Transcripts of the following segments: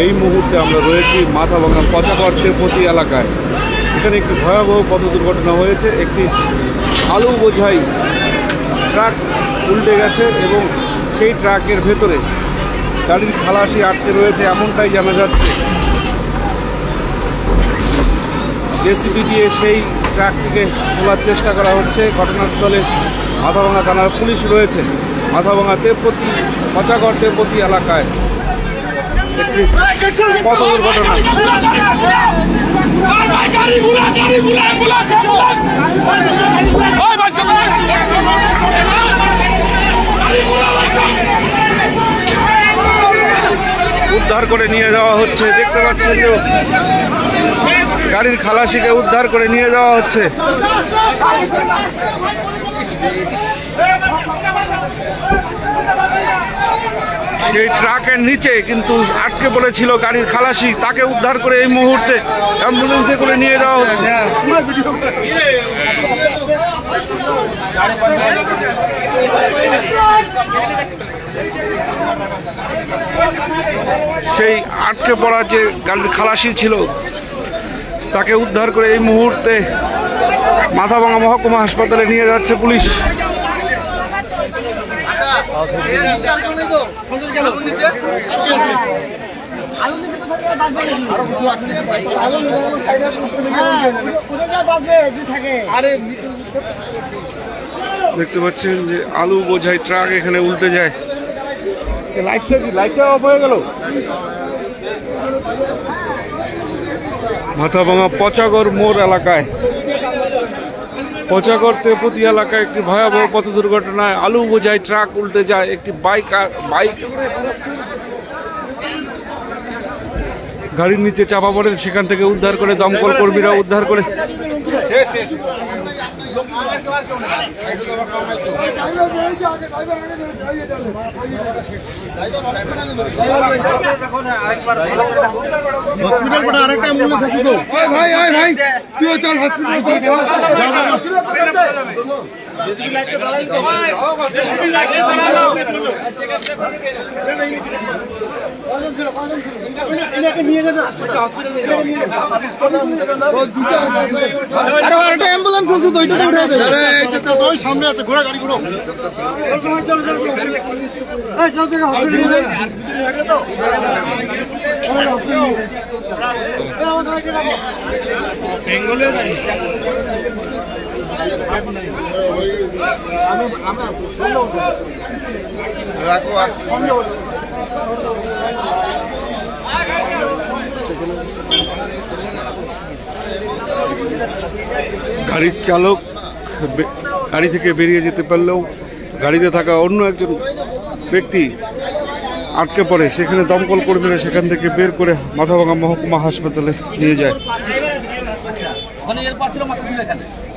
এই মুহূর্তে আমরা রয়েছি মাথাভাঙা পচাগড় তেপতি এলাকায়। এখানে একটি ভয়াবহ পথ দুর্ঘটনা হয়েছে, একটি আলু বোঝাই ট্রাক উল্টে গেছে এবং সেই ট্রাকের ভেতরে গাড়ির খালাসি আটকে রয়েছে এমনটাই জানা যাচ্ছে। জেসিবি দিয়ে সেই ট্রাকটিকে তোলার চেষ্টা করা হচ্ছে। ঘটনাস্থলে মাথাভাঙা থানার পুলিশ রয়েছে। মাথাভাঙা তেপতি পচাগড় তেপতি এলাকায় পথ দুর্ঘটনা উদ্ধার করে নিয়ে যাওয়া হচ্ছে, দেখতে পাচ্ছেন যে গাড়ির খালাসিকে উদ্ধার করে নিয়ে যাওয়া হচ্ছে। সেই ট্রাকের নিচে কিন্তু আটকে পড়েছিল গাড়ির খালাসি, তাকে উদ্ধার করে এই মুহূর্তে অ্যাম্বুলেন্সে করে নিয়ে যাওয়া হচ্ছে। সেই আটকে পড়া যে গাড়ির খালাসি ছিল, তাকে উদ্ধার করে এই মুহূর্তে মাথাভাঙা মহকুমা হাসপাতালে নিয়ে যাচ্ছে পুলিশ। দেখতে পাচ্ছেন যে আলু বোঝাই ট্রাক এখানে উল্টে যায়। লাইটটা কি? লাইটটা অফ হয়ে গেল? মাথাভাঙা পচাগড় মোড় এলাকায়। পচাগড় তেপতি এলাকায় একটি ভয়াবহ পথ দুর্ঘটনায় আলু বোঝাই ট্রাক উল্টে যায়। একটি বাইক বাইক গাড়ির নিচে চাপা পড়ে সেখান থেকে উদ্ধার করে দমকল কর্মীরা উদ্ধার করে হসপিটাল আরেকটা অ্যাম্বুলেন্স আছে তো। ভাই ভাই ভাই তুই চল হসপিটাল আরে আরেকটা অ্যাম্বুলেন্স আছে তো ওইটাতে উঠে ওই সামনে আছে ঘোড়া গাড়ি গুলো গাড়ির চালক গাড়ি থেকে বেরিয়ে যেতে পারলেও গাড়িতে থাকা অন্য একজন ব্যক্তি আটকে পড়ে, সেখানে দমকল কর্মীরা সেখান থেকে বের করে মাথাভাঙা মহকুমা হাসপাতালে নিয়ে যায়।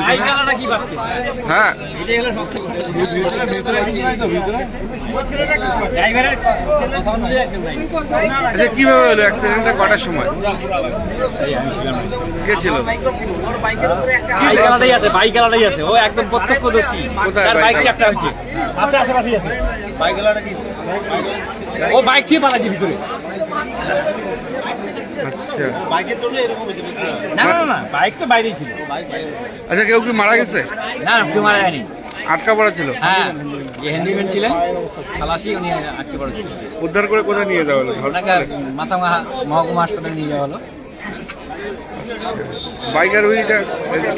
বাইক কি হ্যাঁ। আচ্ছা কীভাবে হলো? অ্যাক্সিডেন্টটা কটার সময়? কে ছিল? বাইক আলাদাই আছে? বাইক আলাদাই আছে। ও একদম প্রত্যক্ষদর্শী। তার বাইক বাইক চ্যাপটা হয়েছে। আছে আশেপাশেই আছে। ও বাইক খেয়ে পালাচ্ছে ভিতরে। না না না, না বাইক তো বাইরেই ছিল। আচ্ছা কেউ কি মারা গেছে? না কেউ মারা যায়নি। আটকা পড়া ছিল? হ্যাঁ যে হ্যান্ডিম্যান ছিলেন খালাসি উনি আটকে পড়েছিলেন উদ্ধার করে কোথায় নিয়ে যাওয়া হলো? মাথা মহকুমা হাসপাতালে নিয়ে যাওয়া হলো। বাইকার ওইটা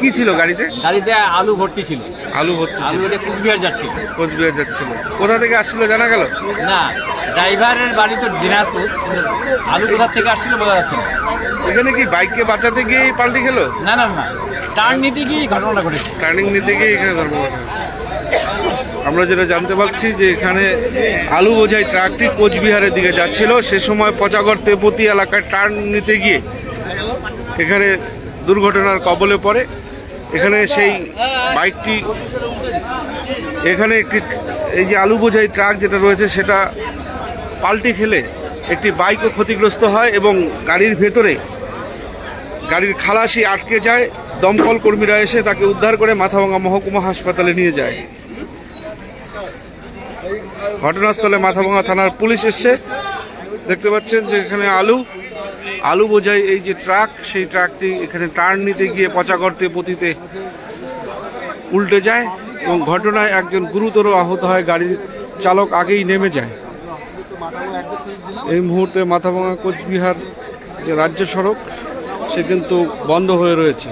কি ছিল গাড়িতে? গাড়িতে আলু ভর্তি ছিল। আলু ভর্তি আলু এটা কুচবিহার যাচ্ছিল। কোচবিহার যাচ্ছিল। কোথা থেকে আসছিল জানা গেল? না ড্রাইভারের বাড়ি তো দিনাজপুর আলু কোথা থেকে আসছিল বোঝা যাচ্ছে না। এখানে কি বাইককে বাঁচাতে গিয়ে পাল্টি খেলো? না না না টার্ন নিতে গিয়ে ঘটনাটা ঘটেছে। টার্নিং নিতে গিয়ে এখানে ধর্মঘট। আমরা যেটা জানতে পারছি যে এখানে আলু বোঝাই ট্রাকটি কোচবিহারের দিকে যাচ্ছিল। সে সময় পচাগড় তেপতি এলাকায় টার্ন নিতে গিয়ে এখানে দুর্ঘটনার কবলে পড়ে। এখানে সেই বাইকটি এখানে একটি এই যে আলু বোঝাই ট্রাক যেটা রয়েছে সেটা পাল্টি খেলে একটি বাইকও ক্ষতিগ্রস্ত হয় এবং গাড়ির ভেতরে গাড়ির খালাসি আটকে যায়। দমকল কর্মীরা এসে তাকে উদ্ধার করে মাথাভাঙা মহকুমা হাসপাতালে নিয়ে যায়। ঘটনাস্থলে মাথাভাঙা থানার পুলিশ এসছে। দেখতে পাচ্ছেন যে এখানে আলু আলু বোঝাই এই যে ট্রাক, সেই ট্রাকটি এখানে টার্ন নিতে গিয়ে পচা পচাগর্তে পতিতে উল্টে যায় এবং ঘটনায় একজন গুরুতর আহত হয়, গাড়ির চালক আগেই নেমে যায়। এই মুহূর্তে মাথাভাঙা কোচবিহার যে রাজ্য সড়ক, সে কিন্তু বন্ধ হয়ে রয়েছে।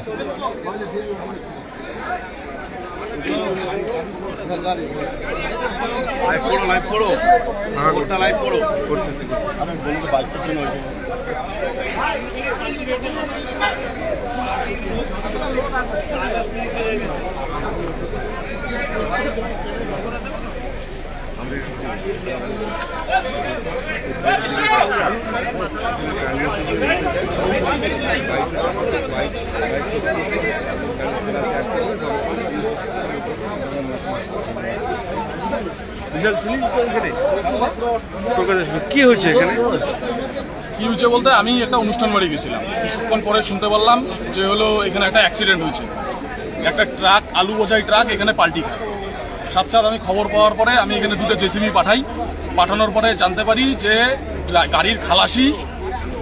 লাইভ করো লাইভ করো ওটা লাইভ করো আমি বলব বাইকটা ছিল বিশাল কি হয়েছে এখানে? কি হয়েছে বলতে, আমি একটা অনুষ্ঠান বাড়ি গেছিলাম। কিছুক্ষণ পরে শুনতে পারলাম যে হলো এখানে একটা অ্যাক্সিডেন্ট হয়েছে। একটা ট্রাক আলু বোঝাই ট্রাক এখানে পাল্টি খায়। সাথ আমি খবর পাওয়ার পরে আমি এখানে দুটো জেসিবি পাঠাই। পাঠানোর পরে জানতে পারি যে গাড়ির খালাসি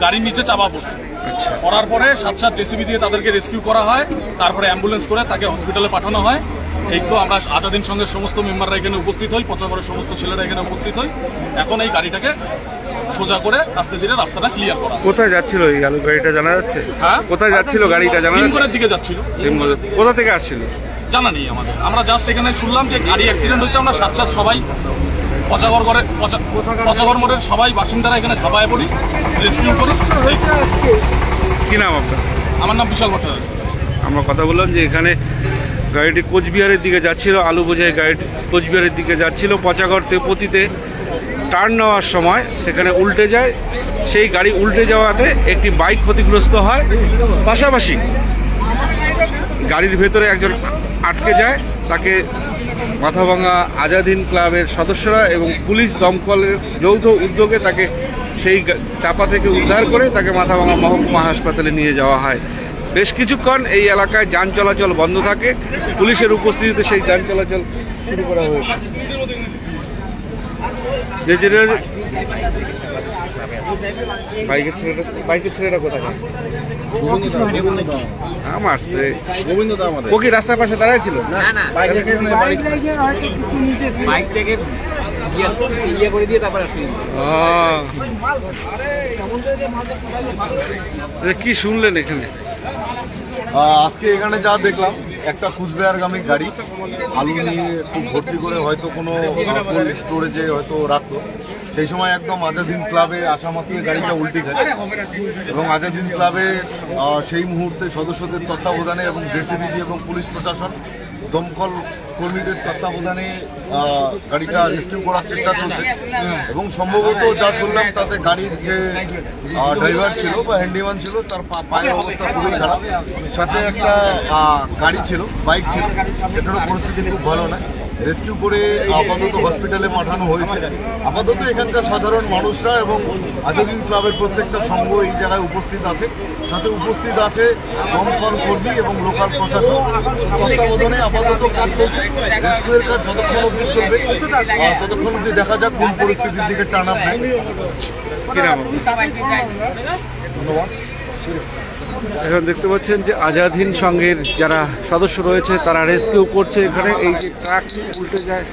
গাড়ির নিচে চাপা পড়ছে। আচ্ছা। করার পরে সাত সাত জেসিবি দিয়ে তাদেরকে রেস্কিউ করা হয় তারপরে অ্যাম্বুলেন্স করে তাকে হসপিটালে পাঠানো হয়। এই তো আমরা আজাদিন সঙ্গে সমস্ত মেম্বাররা এখানে উপস্থিত হই পচাগড়ের সমস্ত ছেলেরা এখানে উপস্থিত হই। এখন এই গাড়িটাকে সোজা করে আস্তে ধীরে রাস্তাটা ক্লিয়ার করা। কোথায় যাচ্ছিল এই গাড়িটা জানা যাচ্ছে? হ্যাঁ? কোথায় যাচ্ছিল গাড়িটা জানা যাচ্ছে? দিকে যাচ্ছিল। কোথা থেকে আসছিল? জানা নেই আমাদের। আমরা জাস্ট এখানে শুনলাম যে গাড়ি অ্যাক্সিডেন্ট হচ্ছে আমরা সাত সাত সবাই পচাগড় করে পচা- পচাগড় মোড়ের সবাই বাসিন্দারা এখানে ঝাঁপায় পড়ি রেস্কিউ করি। কি নাম আপনার? আমার নাম বিশাল ভট্টাচার্য। আমরা কথা বললাম যে এখানে গাড়িটি কোচবিহারের দিকে যাচ্ছিল আলু বোঝাই গাড়িটি কোচবিহারের দিকে যাচ্ছিল পচাগড় তেপতিতে টার্ন নেওয়ার সময় সেখানে উল্টে যায়। সেই গাড়ি উল্টে যাওয়াতে একটি বাইক ক্ষতিগ্রস্ত হয়। পাশাপাশি গাড়ির ভেতরে একজন আটকে যায়। তাকে মাথাভাঙা আজাদিন ক্লাবের সদস্যরা এবং পুলিশ দমকলের যৌথ উদ্যোগে তাকে সেই চাপা থেকে উদ্ধার করে তাকে মাথাভাঙা মহকুমা হাসপাতালে নিয়ে যাওয়া হয়। বেশ কিছুক্ষণ এই এলাকায় যান চলাচল বন্ধ থাকে। পুলিশের উপস্থিতিতে সেই যান চলাচল শুরু করা হয়েছে। বাইকের ছেলেটা বাইকের ছেলেটা কোথায়? আমার সে গোবিন্দ দা আমাদের ও কি রাস্তার পাশে দাঁড়ায় ছিল না না। বাইক থেকে ইয়ে ইয়ে করে দিয়ে তারপর আসলে কি শুনলেন এখানে? আজকে এখানে যা দেখলাম একটা কুচবিহারগামী গাড়ি, আলু নিয়ে খুব ভর্তি করে হয়তো কোনো কোল্ড স্টোরেজে হয়তো রাখতো। সেই সময় একদম আজাদিন ক্লাবে আসা মাত্রই গাড়িটা উল্টে খায় এবং আজাদিন ক্লাবে সেই মুহূর্তে সদস্যদের তত্ত্বাবধানে এবং জেসিবিজি এবং পুলিশ প্রশাসন দমকল কর্মীদের তত্ত্বাবধানে গাড়িটা রেস্কিউ করার চেষ্টা চলছে। এবং সম্ভবত যা শুনলাম, তাতে গাড়ির যে ড্রাইভার ছিল বা হ্যান্ডিম্যান ছিল, তার পায়ের অবস্থা খুবই খারাপ। সাথে একটা গাড়ি ছিল বাইক ছিল। সেটারও পরিস্থিতি খুব ভালো না। রেস্কিউ করে আপাতত হসপিটালে পাঠানো হয়েছে। আপাতত এখানকার সাধারণ মানুষরা এবং আজাদিন ক্লাবের প্রত্যেকটা সংঘ এই জায়গায় উপস্থিত আছে। সাথে উপস্থিত আছে দমকল কর্মী এবং লোকাল প্রশাসন। তত্ত্বাবধানে আপাতত কাজ চলছে। রেস্কিউয়ের কাজ যতক্ষণ অবধি চলবে ততক্ষণ অবধি দেখা যাক কোন পরিস্থিতির দিকে টান আপ নেয়? ধন্যবাদ। এখন দেখতে পাচ্ছেন যে আজাদ হিন্দ সংঘের যারা সদস্য রয়েছে তারা রেস্কিউ করছে এখানে। এই যে ট্রাক উল্টে যায়।